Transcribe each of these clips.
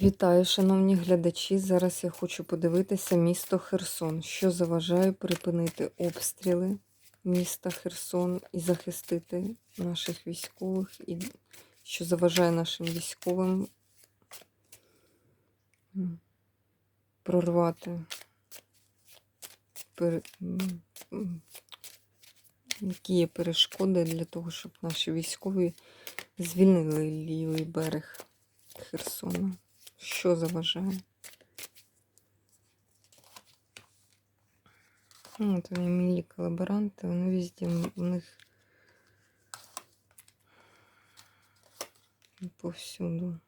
Вітаю, шановні глядачі. Зараз я хочу подивитися місто Херсон, що заважає припинити обстріли міста Херсон і захистити наших військових, і що заважає нашим військовим прорвати, які є перешкоди для того, щоб наші військові звільнили лівий берег Херсона. Що заважає? Ну, От вони милі колаборанти, вони везде у них повсюду.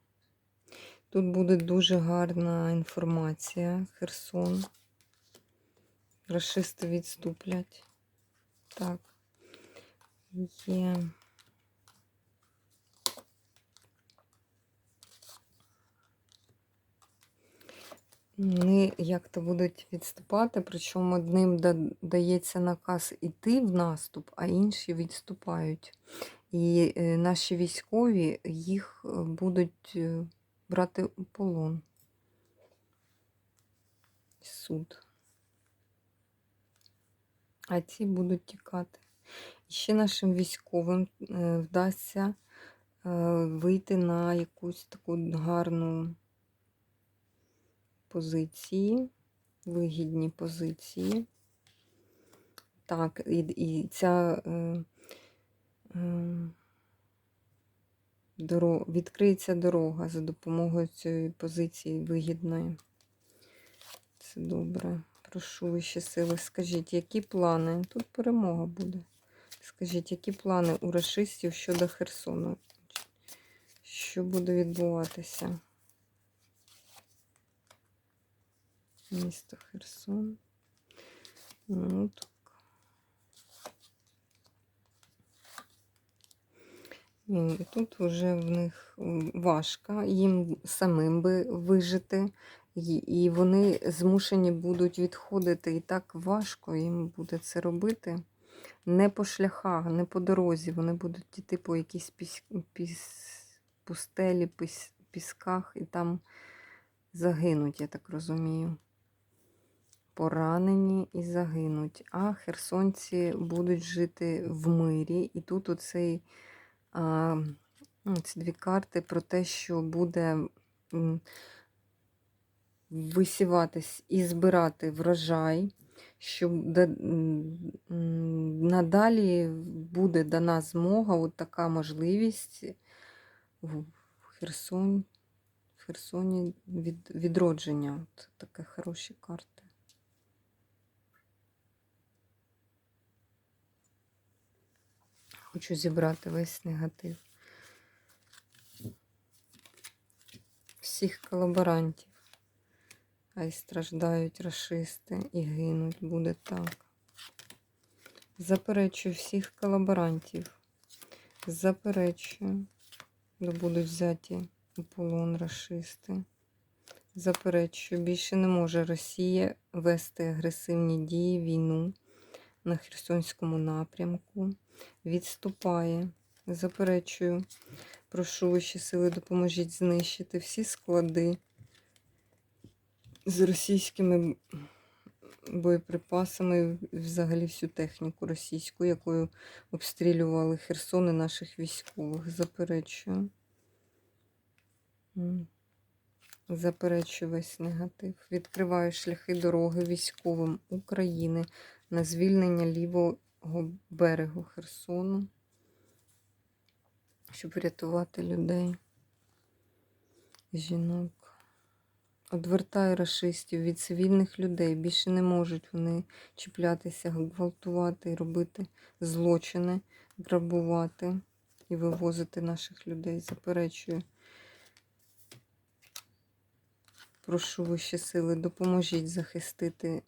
Тут буде дуже гарна інформація. Херсон. Рашисти відступлять. Так. Є. Вони як-то будуть відступати, причому одним дається наказ іти в наступ, а інші відступають. І е, наші військові їх е, будуть е, брати у полон. Суд. А ці будуть тікати. І ще нашим військовим вдасться вийти на якусь таку гарну позиції, вигідні позиції. Так, і, і ця е, е, дорога, відкриється дорога за допомогою цієї позиції вигідної. Це добре. Прошу вищі сили. Скажіть, які плани? Тут перемога буде. Скажіть, які плани у рашистів щодо Херсону? Що буде відбуватися? Місто Херсон. Ну, так. І тут вже в них важко їм самим би вижити, і, вони змушені будуть відходити. І так важко їм буде це робити. Не по шляхах, не по дорозі. Вони будуть йти по якійсь піс, піс, пустелі, піс, пісках і там загинуть, я так розумію. Поранені і загинуть. А херсонці будуть жити в мирі. І тут оцей, а, ну, ці дві карти про те, що буде висіватись і збирати врожай, що надалі буде дана змога, от така можливість в Херсон, Херсоні від, відродження. От такі хороші карти. Хочу зібрати весь негатив. Всіх колаборантів. Хай страждають расисти і гинуть. Буде так. Заперечую всіх колаборантів. Заперечую, де будуть взяті у полон расисти. Заперечую, більше не може Росія вести агресивні дії, війну на Херсонському напрямку. Відступає. Заперечую. Прошу вищі сили, допоможіть знищити всі склади з російськими боєприпасами, взагалі всю техніку російську, якою обстрілювали Херсон і наших військових. Заперечую. Заперечую весь негатив. Відкриваю шляхи дороги військовим України на звільнення лівого берегу Херсону, щоб врятувати людей, жінок. Одвертаю расистів від цивільних людей. Більше не можуть вони чіплятися, гвалтувати і робити злочини, грабувати і вивозити наших людей. Заперечую. Прошу вищі сили, допоможіть захистити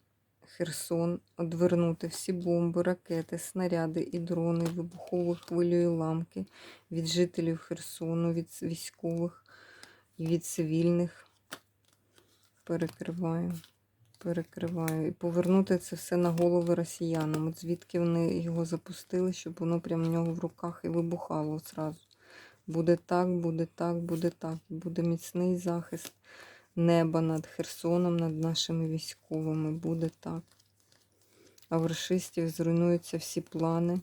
Херсон, одвернути всі бомби, ракети, снаряди і дрони, вибухову хвилю і ламки від жителів Херсону, від військових і від цивільних. Перекриваю, перекриваю. І повернути це все на голови росіянам. От звідки вони його запустили, щоб воно прямо в нього в руках і вибухало зразу. Буде так, буде так, буде так. Буде міцний захист неба над Херсоном, над нашими військовими. Буде так. А в рашистів зруйнуються всі плани.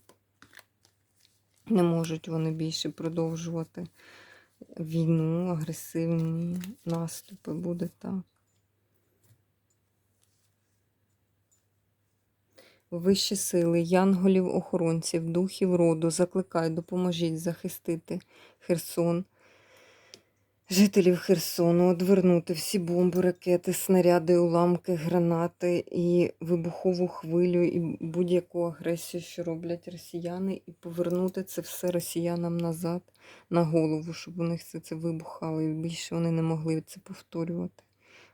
Не можуть вони більше продовжувати війну, агресивні наступи. Буде так. Вищі сили, янголів, охоронців, духів роду, закликаю, допоможіть захистити Херсон, жителів Херсону, одвернути всі бомби, ракети, снаряди, уламки, гранати і вибухову хвилю, і будь-яку агресію, що роблять росіяни, і повернути це все росіянам назад на голову, щоб у них все це вибухало, і більше вони не могли це повторювати.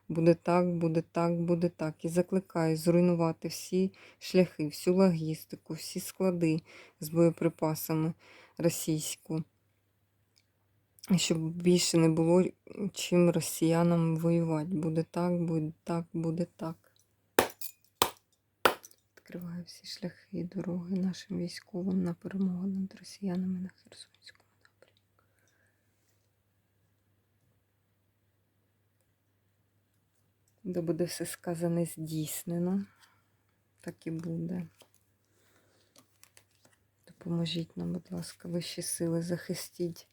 Буде так, буде так, буде так. І закликаю зруйнувати всі шляхи, всю логістику, всі склади з боєприпасами російську. Щоб більше не було чим росіянам воювати. Буде так, буде так, буде так. Відкриваю всі шляхи і дороги нашим військовим на перемогу над росіянами на Херсонському напрямку. Де буде все сказане здійснено. Так і буде. Допоможіть нам, будь ласка, вищі сили, захистіть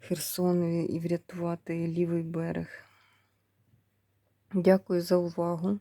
Херсон і врятувати лівий берег. Дякую за увагу.